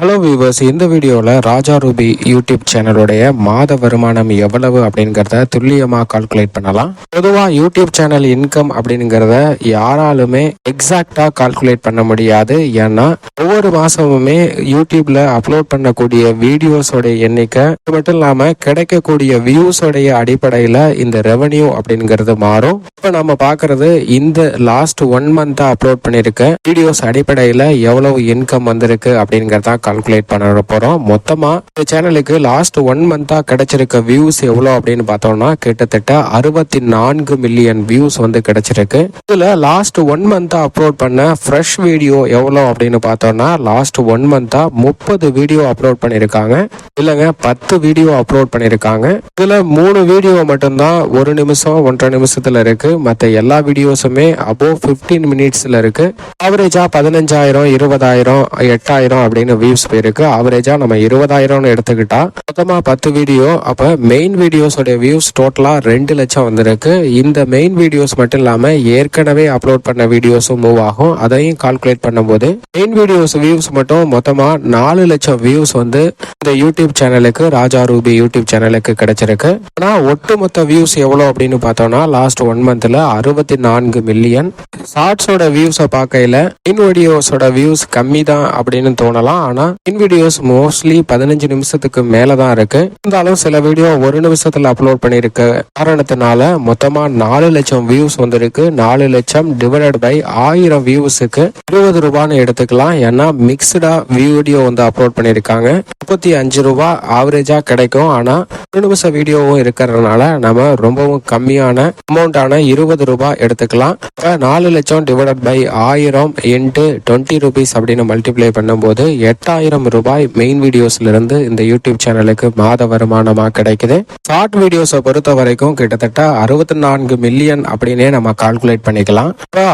Hello viewers இந்த வீடியோவில் ராஜா Ruby YouTube சேனலுடைய மாத வருமானம் எவ்வளவு அப்படிங்கிறத துல்லியமாக கால்குலேட் பண்ணலாம். பொதுவாக யூடியூப் சேனல் இன்கம் அப்படிங்கிறத யாராலுமே எக்ஸாக்டாக கால்குலேட் பண்ண முடியாது. ஏன்னா ஒவ்வொரு மாதமுமே யூடியூப்ல அப்லோட் பண்ணக்கூடிய வீடியோஸோடைய எண்ணிக்கை அது மட்டும் இல்லாமல் கிடைக்கக்கூடிய வியூஸோடைய அடிப்படையில் இந்த ரெவன்யூ அப்படிங்கிறது மாறும். இப்போ நம்ம பார்க்கறது இந்த லாஸ்ட் ஒன் மந்த்தாக அப்லோட் பண்ணியிருக்க வீடியோஸ் அடிப்படையில் எவ்வளவு இன்கம் வந்திருக்கு அப்படிங்கிறதான் கால்குலேட் பண்ண போகிறோம் மொத்தமாக இந்த சேனலுக்கு லாஸ்ட் ஒன் மந்த்தாக கிடைச்சிருக்க வியூஸ் எவ்வளோ அப்படின்னு பார்த்தோம்னா கிட்டத்தட்ட அறுபத்தி நான்கு மில்லியன் வியூஸ் வந்து கிடைச்சிருக்கு. இதில் லாஸ்ட் ஒன் மந்த்தாக அப்லோட் பண்ண ஃப்ரெஷ் வீடியோ எவ்வளோ அப்படின்னு பார்த்தோம்னா லாஸ்ட் ஒன் மந்த்தாக முப்பது வீடியோ அப்லோட் பண்ணியிருக்காங்க இல்லைங்க பத்து வீடியோ அப்லோட் பண்ணியிருக்காங்க இதில் மூணு வீடியோ மட்டும்தான் ஒரு நிமிஷம் ஒன்றரை நிமிஷத்தில் இருக்கு. மற்ற எல்லா வீடியோஸுமே அபோவ் ஃபிஃப்டீன் மினிட்ஸில் இருக்கு. ஆவரேஜாக பதினஞ்சாயிரம் இருபதாயிரம் எட்டாயிரம் அப்படின்னு வியூஸ் போயிருக்கு. ஆவரேஜா நம்ம இருபதாயிரம்னு எடுத்துக்கிட்டா மொத்தமா பத்து வீடியோ அப்ப மெயின் வீடியோஸோட வியூஸ் டோட்டலா ரெண்டு லட்சம் வந்திருக்கு. இந்த மெயின் வீடியோஸ் மட்டும் இல்லாம ஏற்கனவே அப்லோட் பண்ண வீடியோஸும் மூவ் ஆகும். அதையும் கால்குலேட் பண்ணும்போது மெயின் வீடியோஸ் வியூஸ் மட்டும் மொத்தமா நாலு லட்சம் வியூஸ் வந்து இந்த யூடியூப் சேனலுக்கு ராஜா ரூபி யூடியூப் சேனலுக்கு கிடைச்சிருக்கு. ஆனா ஒட்டுமொத்த வியூஸ் எவ்வளவு அப்படின்னு பார்த்தோம்னா லாஸ்ட் ஒன் மந்த்ல அறுபத்தி நான்கு மில்லியன் ஷார்ட்ஸோட வியூஸை பார்க்கையில இன் வீடியோஸோட வியூஸ் கம்மி தான் அப்படின்னு தோணலாம். ஆனா இன் வீடியோஸ் மோஸ்ட்லி பதினஞ்சு நிமிஷத்துக்கு மேல தான் இருக்கு. இருந்தாலும் சில வீடியோ ஒரு நிமிஷத்துல அப்லோட் பண்ணிருக்க. காரணத்தினால மொத்தமா நாலு லட்சம் வியூஸ் வந்திருக்கு. நாலு லட்சம் டிவைடட் பை ஆயிரம் வியூஸுக்கு இருபது ரூபான்னு எடுத்துக்கலாம். ஏன்னா மிக்சடா வீடியோ வந்து அப்லோட் பண்ணிருக்காங்க. முப்பத்தி அஞ்சு ரூபா ஆவரேஜா கிடைக்கும். ஆனா ஒரு நிமிஷம் வீடியோவும் இருக்கிறதுனால நம்ம ரொம்பவும் கம்மியான அமௌண்டான இருபது ரூபாய் எடுத்துக்கலாம். நாலு லட்சம் டிவைடட் பை ஆயிரம் இன்ட்டு டுவெண்ட்டி ருபீஸ் அப்படின்னு மல்டிப்ளை பண்ணும்போது எட்டாயிரம் ரூபாய் மெயின் வீடியோஸ்ல இருந்து இந்த யூடியூப் சேனலுக்கு மாத வருமானமா கிடைக்குது. ஷார்ட் வீடியோஸை பொறுத்த வரைக்கும் கிட்டத்தட்ட அறுபத்தி நான்கு மில்லியன் அப்படின்னே நம்ம கால்குலேட் பண்ணிக்கலாம்.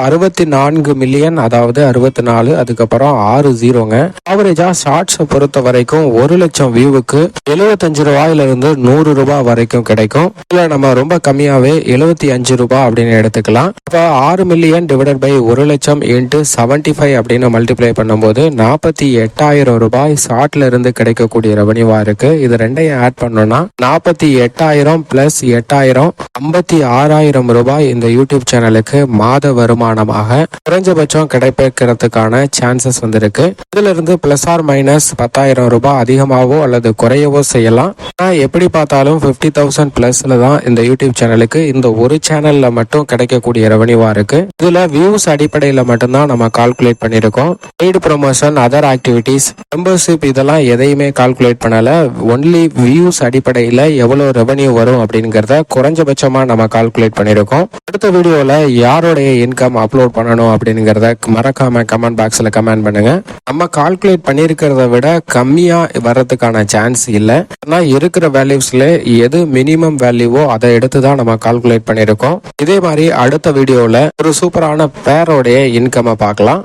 அறுபத்தி நான்கு மில்லியன் அதாவது அறுபத்தி நாலு அதுக்கப்புறம் ஆறு ஜீரோங்க ஆவரேஜா ஷார்ட்ஸை பொறுத்த வரைக்கும் ஒரு லட்சம் வியூவுக்கு எழுபத்தஞ்சு ரூபாயில இருந்து நூறு ரூபாய் வரைக்கும் கிடைக்கும். இதுல நம்ம ரொம்ப கம்மியாவே எழுபத்தி அஞ்சு ரூபாய் அப்படின்னு எடுத்துக்கலாம். இப்போ ஆறு மில்லியன் டிவைடட் பை ஒரு லட்சம் இன்ட்டு செவன்டி ஃபைவ் அப்படின்னு மல்டிப்ளை பண்ணும்போது நாற்பத்தி எட்டாயிரம் ரூபாய் ஷார்ட்ல இருந்து கிடைக்கக்கூடிய ரெவன்யூவா இருக்கு. இது ரெண்டையும் ஆட் பண்ணோம்னா நாற்பத்தி எட்டாயிரம் பிளஸ் எட்டாயிரம் ஐம்பத்தி ஆறாயிரம் ரூபாய் இந்த யூடியூப் சேனலுக்கு மாத வருமானமாக குறைஞ்சபட்சம் கிடைப்பதற்கான சான்சஸ் வந்திருக்கு. இதுல இருந்து பிளஸ் ஆர் மைனஸ் பத்தாயிரம் ரூபாய் அதிகமாகவோ அல்லது குறையவோ செய்யலாம். ஆனால் எப்படி பார்த்தாலும் பிப்டி தௌசண்ட் பிளஸ்ல தான் இந்த யூடியூப் சேனலுக்கு இந்த ஒரு சேனல்ல மட்டும் கிடைக்கக்கூடிய ரெவன்யூவா இருக்கு. இதுல வியூஸ் அடிப்படையில மட்டும்தான் நம்ம கால்குலேட் பண்ணியிருக்கோம். Paid promotion other activities membership இதெல்லாம் எதையுமே கால்குலேட் பண்ணல. ஒன்லி வியூஸ் அடிப்படையில் எவ்வளோ ரெவன்யூ வரும் அப்படிங்கிறத குறைஞ்சபட்சமாக நம்ம கால்குலேட் பண்ணியிருக்கோம் அடுத்த வீடியோவில் யாருடைய இன்கம் அப்லோட் பண்ணணும் அப்படிங்கிறத மறக்காம கமெண்ட் பாக்ஸில் கமெண்ட் பண்ணுங்க. நம்ம கால்குலேட் பண்ணியிருக்கிறத விட கம்மியாக வர்றதுக்கான சான்ஸ் இல்லை. ஆனால் இருக்கிற வேல்யூஸில் எது மினிமம் வேல்யூவோ அதை எடுத்து தான் நம்ம கால்குலேட் பண்ணியிருக்கோம் இதே மாதிரி அடுத்த வீடியோவில் ஒரு சூப்பரான பேரோடைய இன்கம்மை பார்க்கலாம்.